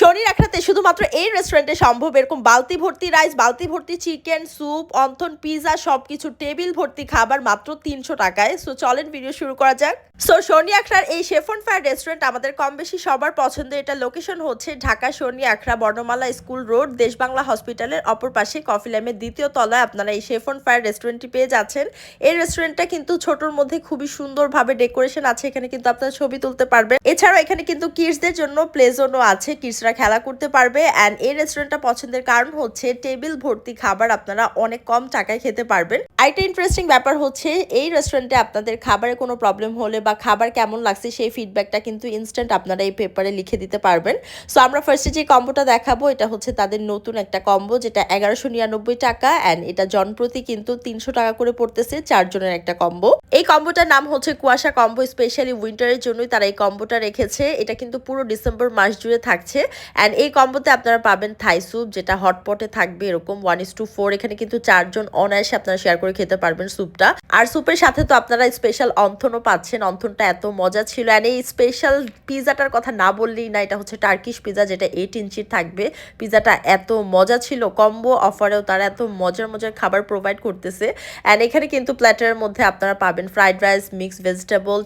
শনির একটাতে শুধুমাত্র এই রেস্টুরেন্টে সম্ভব এরকম বালতি ভর্তি রাইস বালতি ভর্তি চিকেন স্যুপ অন্থন পিৎজা সবকিছু টেবিল ভর্তি খাবার মাত্র তিনশো টাকায়। সো চলেন ভিডিও শুরু করা যাক। সো শনি আখড়ার এই শেফন ফায়ার রেস্টুরেন্ট আমাদের কম বেশি সবার পছন্দের এটা লোকেশন হচ্ছে ঢাকা শনি আখড়া বর্ণমালা স্কুল রোড, দেশবাংলা হসপিটালের অপর পাশে কফি ল্যামের দ্বিতীয় তলায়। আপনারা এই শেফন ফায়ার রেস্টুরেন্টটি পেয়ে যাচ্ছেন। এই রেস্টুরেন্টটা কিন্তু ছোটর মধ্যে খুবই সুন্দরভাবে ডেকোরেশন আছে। এখানে কিন্তু আপনারা ছবি তুলতে পারবেন। এছাড়াও এখানে কিন্তু কিডসদের জন্য প্লে জোনও আছে। কিডসরা খেলা করতে পারবে। অ্যান্ড এই রেস্টুরেন্টটা পছন্দের কারণ হচ্ছে টেবিল ভর্তি খাবার আপনারা অনেক কম টাকায় খেতে পারবেন। আরেকটা ইন্টারেস্টিং ব্যাপার হচ্ছে, এই রেস্টুরেন্টে আপনাদের খাবারে কোনো প্রবলেম হলে বা খাবার কেমন লাগছে, সেই ফিডব্যাকটা কিন্তু ইনস্ট্যান্ট আপনারা এই পেপারে লিখে দিতে পারবেন। সো আমরা ফার্স্টে যে কম্বোটা দেখাবো, এটা হচ্ছে তাদের নতুন একটা কম্বো যেটা এগারোশো নিরানব্বই টাকা। অ্যান্ড এটা জনপ্রতি কিন্তু তিনশো টাকা করে পড়তেছে চারজনের একটা কম্বো এই কম্বোটার নাম হচ্ছে কুয়াশা কম্বো স্পেশালি উইন্টারের জন্যই তারা এই কম্বোটা রেখেছে। এটা কিন্তু পুরো ডিসেম্বর মাস জুড়ে থাকছে। অ্যান্ড এই কম্বোতে আপনারা পাবেন থাই স্যুপ যেটা হটপটে থাকবে, এরকম ওয়ান ইস টু ফোর এখানে কিন্তু চারজন অনায়াসে আপনারা শেয়ার করে খেতে পারবেন স্যুপটা আর স্যুপের সাথে তো আপনারা স্পেশাল অন্থনও পাচ্ছেন, অন্থনটা এত মজা ছিল। অ্যান্ড এই স্পেশাল পিজাটার কথা না বললেই না, এটা হচ্ছে টার্কিশ পিজা যেটা এইট ইঞ্চির থাকবে। পিজাটা এত মজা ছিল কম্বো অফারেও তারা এত মজার মজার খাবার প্রোভাইড করতেছে। অ্যান্ড এখানে কিন্তু প্ল্যাটারের মধ্যে আপনারা পাবেন fried rice mix vegetable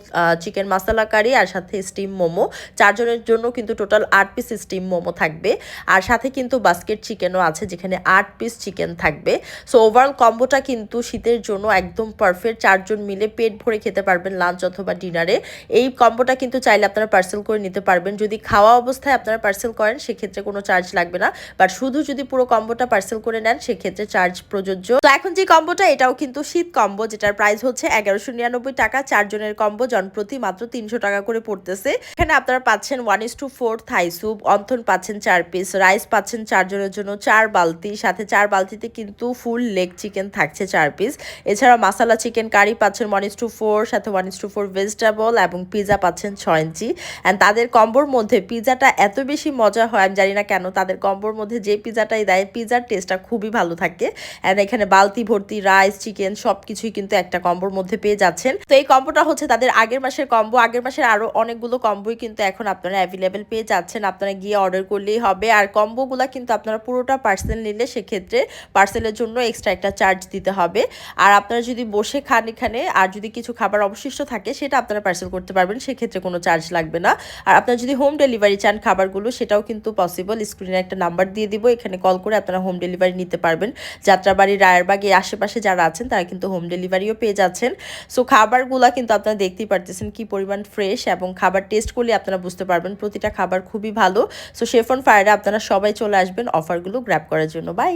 chicken masala curry আর সাথে স্টিম মোমো। চারজনের জন্য কিন্তু টোটাল আট পিস স্টিম মোমো থাকবে। আর সাথে কিন্তু বাস্কেট চিকেনও আছে, যেখানে আট পিস চিকেন থাকবে। সো ওভারঅল কম্বোটা কিন্তু শীতের জন্য একদম পারফেক্ট চারজন মিলে পেট ভরে খেতে পারবেন লাঞ্চ অথবা ডিনারে এই কম্বোটা কিন্তু চাইলে আপনারা পার্সেল করে নিতে পারবেন। যদি খাওয়া অবস্থায় আপনারা পার্সেল করেন, সেক্ষেত্রে কোনো চার্জ লাগবে না। বাট শুধু যদি পুরো কম্বোটা পার্সেল করে নেন, সেক্ষেত্রে চার্জ প্রযোজ্য। তো এখন যে কম্বোটা এটাও কিন্তু শীত কম্বো যেটার প্রাইস হচ্ছে এগারোশো নিরানব্বই টাকা। চারজনের কম্বো জনপ্রতি মাত্র তিনশো টাকা করে পড়তেছে। এখানে আপনারা পাচ্ছেন one is to four Thai soup wonton পাচ্ছেন চার পিস রাইস পাচ্ছেন চারজনের জন্য চার বালতি, সাথে চার বালতিতে কিন্তু ফুল লেগ চিকেন থাকছে চার পিস এছাড়া মাসালা চিকেন কারি পাচ্ছেন ওয়ান ইস টু ফোর সাথে ওয়ান টু ফোর ভেজিটেবল এবং পিজা পাচ্ছেন ছয় ইঞ্চি অ্যান্ড তাদের কম্বোর মধ্যে পিজাটা এত বেশি মজা হয়, আমি জানি না কেন, তাদের কম্বোর মধ্যে যে পিজাটাই দেয় পিজার টেস্টটা খুবই ভালো থাকে। অ্যান্ড এখানে বালতি, ভর্তি রাইস চিকেন সব কিছুই কিন্তু একটা কম্বোর মধ্যে পেয়ে যাচ্ছেন। তো এই কম্বোটা হচ্ছে তাদের আগের মাসের কম্বো আগের মাসের আরও অনেকগুলো কম্বোই কিন্তু এখন আপনারা অ্যাভেলেবেল পেয়ে যাচ্ছেন। আপনারা গিয়ে অর্ডার করলেই হবে। আর কম্বোগুলো কিন্তু আপনারা পুরোটা পার্সেল নিলে সেক্ষেত্রে পার্সেলের জন্য এক্সট্রা একটা চার্জ দিতে হবে। আর আপনারা যদি বসে খান এখানে, আর যদি কিছু খাবার অবশিষ্ট থাকে, সেটা আপনারা পার্সেল করতে পারবেন, সেক্ষেত্রে কোনো চার্জ লাগবে না। আর আপনারা যদি হোম ডেলিভারি চান খাবারগুলো, সেটাও কিন্তু পসিবল স্ক্রিনে একটা নাম্বার দিয়ে দিব, এখানে কল করে আপনারা হোম ডেলিভারি নিতে পারবেন। যাত্রাবাড়ি, রায়েরবাগ, এই আশেপাশে যারা আছেন, তারা কিন্তু হোম ডেলিভারিও পেয়ে যাচ্ছেন। সো খাবারগুলা কিন্তু আপনারা দেখতেই পারতেছেন কি পরিমাণ ফ্রেশ এবং খাবার টেস্ট করলে আপনারা বুঝতে পারবেন। প্রতিটা খাবার খুবই ভালো। সো শেফন ফায়ারে আপনারা সবাই চলে আসবেন অফারগুলো গ্র্যাব করার জন্য। বাই